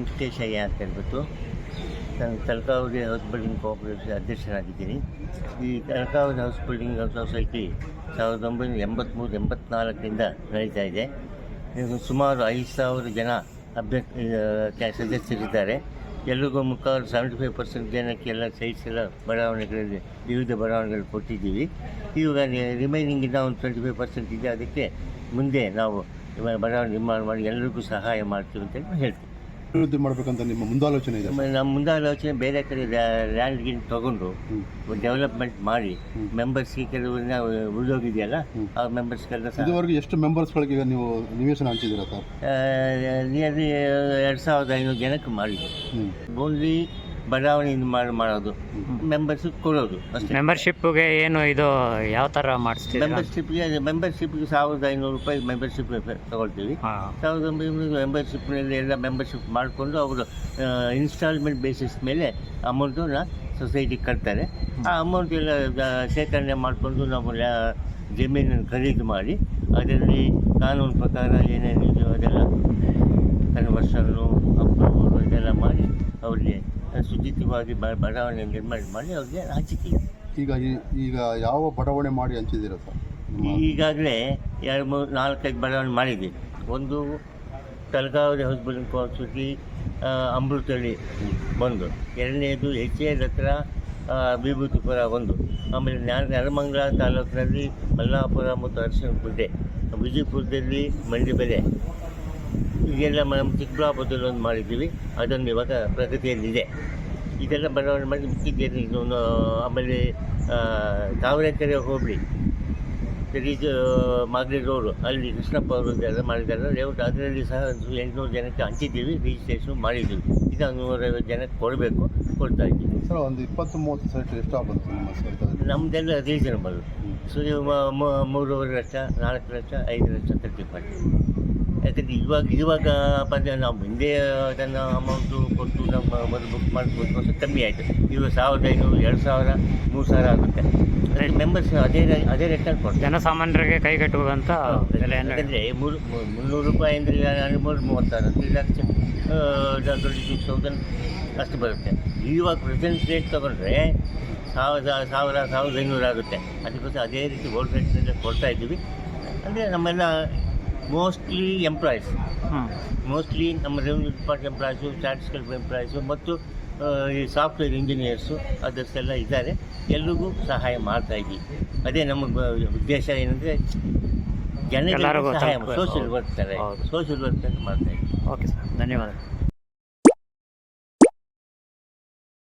ವೆಂಕಟೇಶಯ್ಯ ಅಂತ ಹೇಳ್ಬಿಟ್ಟು ನಾನು ತಲಕಾವರಿ ಹೌಸ್ ಬಿಲ್ಡಿಂಗ್ ಕೋಆಪರೇಟಿವ್ ಅಧ್ಯಕ್ಷರಾಗಿದ್ದೀನಿ. ಈ ತಲಕಾವರಿ ಹೌಸ್ ಬಿಲ್ಡಿಂಗ್ ಸೊಸೈಟಿ ಸಾವಿರದ ಒಂಬೈನೂರ ಎಂಬತ್ತ್ಮೂರು ಎಂಬತ್ನಾಲ್ಕರಿಂದ ನಡೀತಾ ಇದೆ. ಸುಮಾರು ಐದು ಸಾವಿರ ಜನ ಅಭ್ಯರ್ಥಿ ಸದಸ್ಯರಿದ್ದಾರೆ. ಎಲ್ರಿಗೂ ಮುಖಾಲು ಸೆವೆಂಟಿ ಫೈವ್ ಪರ್ಸೆಂಟ್ ಜನಕ್ಕೆ ಎಲ್ಲ ಸೈಟ್ಸ್ ಎಲ್ಲ ಬಡಾವಣೆಗಳಲ್ಲಿ ವಿವಿಧ ಬಡಾವಣೆಗಳು ಕೊಟ್ಟಿದ್ದೀವಿ. ಇವಾಗ ರಿಮೈನಿಂಗ್ ಇನ್ನ ಒಂದು ಟ್ವೆಂಟಿ ಫೈವ್ ಪರ್ಸೆಂಟ್ ಇದೆ. ಅದಕ್ಕೆ ಮುಂದೆ ನಾವು ಬಡಾವಣೆ ನಿರ್ಮಾಣ ಮಾಡಿ ಎಲ್ಲರಿಗೂ ಸಹಾಯ ಮಾಡ್ತೀವಿ ಅಂತ ಹೇಳ್ತೀವಿ ಅಭಿವೃದ್ಧಿ ಮಾಡಬೇಕಂತ ನಿಮ್ಮ ಮುಂದಾಲೋಚನೆ ಇದೆ? ನಮ್ಮ ನಮ್ಮ ಮುಂದಾಲೋಚನೆ ಬೇರೆ ಕಡೆ ಲ್ಯಾಂಡ್ ಗಿನ್ ತಗೊಂಡು ಡೆವಲಪ್ಮೆಂಟ್ ಮಾಡಿ ಮೆಂಬರ್ಸ್ಗೆ ಕೆಲವನ್ನ ಉಳಿದೋಗಿದೆಯಲ್ಲ ಆ ಮೆಂಬರ್ಸ್ ಸಹ ಇದುವರೆಗೂ ಎಷ್ಟು ಮೆಂಬರ್ಸ್ಗಳಿಗೆ ಈಗ ನೀವು ನಿವೇಶನ ಹಂಚಿದ್ದೀರಾ ಸರ್? ನಿಯರ್ಲಿ ಎರಡು ಸಾವಿರದ ಐನೂರು ಜನಕ್ಕೆ ಮಾಡಿದ್ದು ಹ್ಞೂ ಓನ್ಲಿ ಬಡಾವಣೆ ಮಾಡಿ ಮಾಡೋದು. ಮೆಂಬರ್ಶಿಪ್ ಕೊಡೋದು ಅಷ್ಟೇ. ಮೆಂಬರ್ಶಿಪ್ಗೆ ಏನು ಇದು ಯಾವ ಥರ ಮಾಡಿಸ್ತೀವಿ ಮೆಂಬರ್ಶಿಪ್ಗೆ ಮೆಂಬರ್ಶಿಪ್ಗೆ ಸಾವಿರದ ಐನೂರು ರೂಪಾಯಿ ಮೆಂಬರ್ಶಿಪ್ ತಗೊಳ್ತೀವಿ. ಸಾವಿರದ ಒಂಬೈನೂರು ಮೆಂಬರ್ಶಿಪ್ನಲ್ಲಿ ಎಲ್ಲ ಮೆಂಬರ್ಶಿಪ್ ಮಾಡಿಕೊಂಡು ಅವರು ಇನ್ಸ್ಟಾಲ್ಮೆಂಟ್ ಬೇಸಿಸ್ ಮೇಲೆ ಅಮೌಂಟನ್ನ ಸೊಸೈಟಿಗೆ ಕಟ್ತಾರೆ. ಆ ಅಮೌಂಟ್ ಎಲ್ಲ ಶೇಖರಣೆ ಮಾಡಿಕೊಂಡು ನಾವು ಜಮೀನನ್ನು ಖರೀದಿ ಮಾಡಿ ಅದರಲ್ಲಿ ಕಾನೂನು ಪ್ರಕಾರ ಏನೇನಿದೆಯೋ ಅದೆಲ್ಲ ಕನ್ವರ್ಷನ್ನು ಅಪ್ರೂವಲ್ ಇದೆಲ್ಲ ಮಾಡಿ ಅವ್ರಿಗೆ ಬ- ಬಡಾವಣೆ ನಿರ್ಮಾಣ ಮಾಡಿ ಅವ್ರಿಗೆ ಹಂಚಿಕೆ ಈಗ ಈ- ಈಗ ಯಾವ ಬಡಾವಣೆ ಮಾಡಿ ಹಂಚಿದ್ದೀರಾ ಸರ್? ನಿಮ್ಮ ಈಗಾಗಲೇ ಎರಡು ಮೂರು ನಾಲ್ಕೈದು ಬಡಾವಣೆ ಮಾಡಿದ್ದೀವಿ. ಒಂದು ತಲಕಾವರಿ ಹೌಸ್ ಕೋಸಿ ಅಮೃತಳ್ಳಿ ಅಮೃತಹಳ್ಳಿ ಒಂದು ಎರಡನೇದು ಎಚ್ ಎಲ್ ಹತ್ರ ಆ, ವಿಭೂತಿಪುರ ಒಂದು. ಆಮೇಲೆ ನ್ಯಾರ ನೆಲಮಂಗಲ ತಾಲೂಕಿನಲ್ಲಿ ಮಲ್ಲಾಪುರ ಮತ್ತು ಅರಸನಗುಡ್ಡೆ. ವಿಜಯಪುರದಲ್ಲಿ ಮಂಡಿಬೆಲೆ ಈಗೆಲ್ಲ ನಮ್ಮ ಚಿಕ್ಕಬಳ್ಳಾಪುರದಲ್ಲಿ ಒಂದು ಮಾಡಿದ್ದೀವಿ. ಅದೊಂದು ಇವಾಗ ಪ್ರಗತಿಯಲ್ಲಿದೆ. ಇದೆಲ್ಲ ಬಡಾವಣೆ ಮಾಡಿ ಮಿಕ್ಕಿದ್ದೇನೆ ಇನ್ನೊಂದು ಆಮೇಲೆ ತಾವರೆಕೆರೆ ಹೋಬಳಿ. ಇದು ಮಾಗಡಿ ರೋಡು. ಅಲ್ಲಿ ಕೃಷ್ಣಪ್ಪ ಅವರು ಎಲ್ಲ ಮಾಡಿದ್ದಾರೆ. ಲೇಔಟ್ ಅದರಲ್ಲಿ ಸಹ ಒಂದು ಎಂಟುನೂರು ಜನಕ್ಕೆ ಹಂಚಿದ್ದೀವಿ. ರಿಜಿಸ್ಟ್ರೇಷನ್ ಮಾಡಿದ್ದೀವಿ. ಇದು ನೂರೈವತ್ತು ಜನಕ್ಕೆ ಕೊಡಬೇಕು. ಕೊಡ್ತಾ ಇದ್ದೀವಿ. ಸರ್ ಒಂದು ಇಪ್ಪತ್ತು ಮೂವತ್ತು ಸೈಟ್ ಎಷ್ಟಾಗುತ್ತೆ ನಿಮ್ಮ ಸರ್ಕಾರ ನಮ್ಮದೆಲ್ಲ ರೀಸನಬಲ್ ಸೊ ಮೂರುವರೆ ಲಕ್ಷ ನಾಲ್ಕು ಲಕ್ಷ ಐದು ಲಕ್ಷ ಮಾಡಿ ಯಾಕಂದರೆ ಇವಾಗ ಇವಾಗ ಬಂದರೆ ನಾವು ಮುಂದೆ ಅದನ್ನು ಅಮೌಂಟು ಕೊಟ್ಟು ನಮ್ಮ ಮೊದಲು ಬುಕ್ ಮಾಡಿಕೊಟ್ಟು ಅಂತ ಕಮ್ಮಿ ಆಯಿತು. ಇವಾಗ ಸಾವಿರದ ಐನೂರು ಎರಡು ಸಾವಿರ ಮೂರು ಸಾವಿರ ಆಗುತ್ತೆ. ಮೆಂಬರ್ಸ್ ಅದೇ ಅದೇ ರೇಟಲ್ಲಿ ಕೊಡ್ತಾರೆ. ಜನಸಾಮಾನ್ಯರಿಗೆ ಕೈಗೆಟುವಂಥ ಯಾಕಂದರೆ ಮೂರು ಮುನ್ನೂರು ರೂಪಾಯಿ ಅಂದರೆ ಹದಿಮೂರು ಮೂವತ್ತಾರು three lakhs twenty six thousand ಅಷ್ಟು ಬರುತ್ತೆ. ಇವಾಗ ಪ್ರೆಸೆಂಟ್ ರೇಟ್ ತೊಗೊಂಡ್ರೆ ಸಾವಿರದ ಸಾವಿರ ಸಾವಿರದ ಐನೂರು ಆಗುತ್ತೆ. ಅದಕ್ಕೋಸ್ಕರ ಅದೇ ರೀತಿ ಓಲ್ಡ್ ರೇಟ್ನಲ್ಲೇ ಕೊಡ್ತಾ ಇದ್ದೀವಿ. ಅಂದರೆ ನಮ್ಮೆಲ್ಲ ಮೋಸ್ಟ್ಲಿ ಎಂಪ್ಲಾಯೀಸ್ ಮೋಸ್ಟ್ಲಿ ನಮ್ಮ revenue depart employees statistical employees ಮತ್ತು ಈ ಸಾಫ್ಟ್ವೇರ್ ಇಂಜಿನಿಯರ್ಸು ಅದರ್ಸೆಲ್ಲ ಇದ್ದಾರೆ. ಎಲ್ರಿಗೂ ಸಹಾಯ ಮಾಡ್ತಾ ಇದ್ದೀವಿ ಅದೇ ನಮ್ಮ ಉದ್ದೇಶ ಏನಂದರೆ ಜನರಿಗೆ ಸಹಾಯ. ಸೋಷಿಯಲ್ ವರ್ಕ್ ಥರ. ಸೋಷಿಯಲ್ ವರ್ಕ್ ಅಂತ ಮಾಡ್ತಾ ಇದ್ದೀವಿ ಓಕೆ ಸರ್ ಧನ್ಯವಾದ